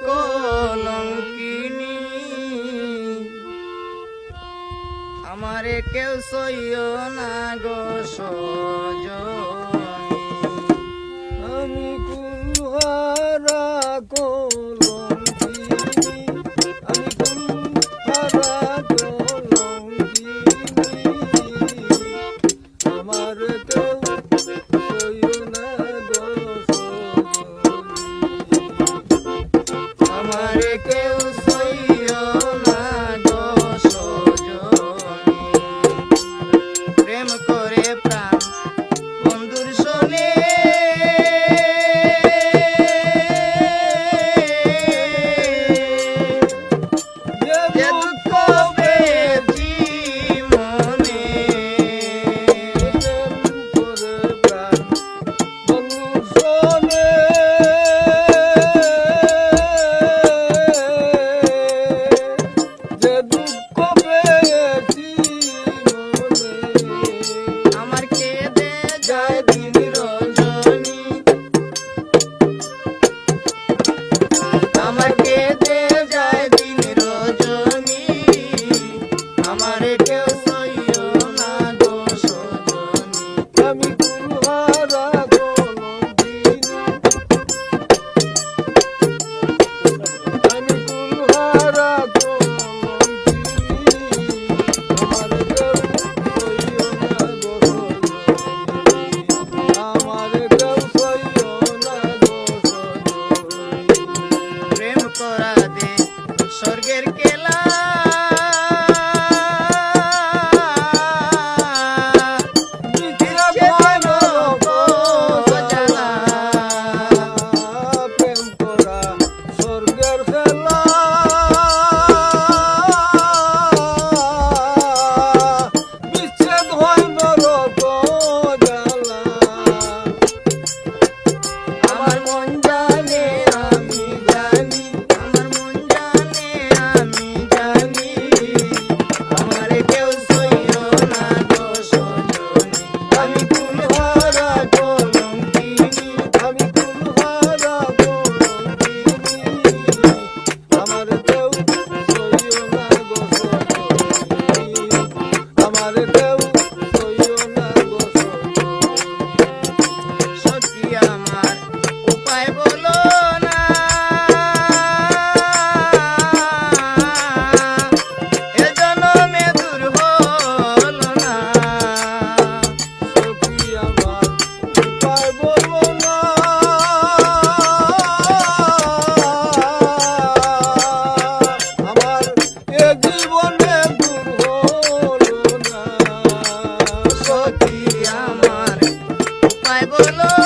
কলঙ্কিনী। আমারে কেউ সইও না গো সজনী। আমি কুমারা Perché la বলো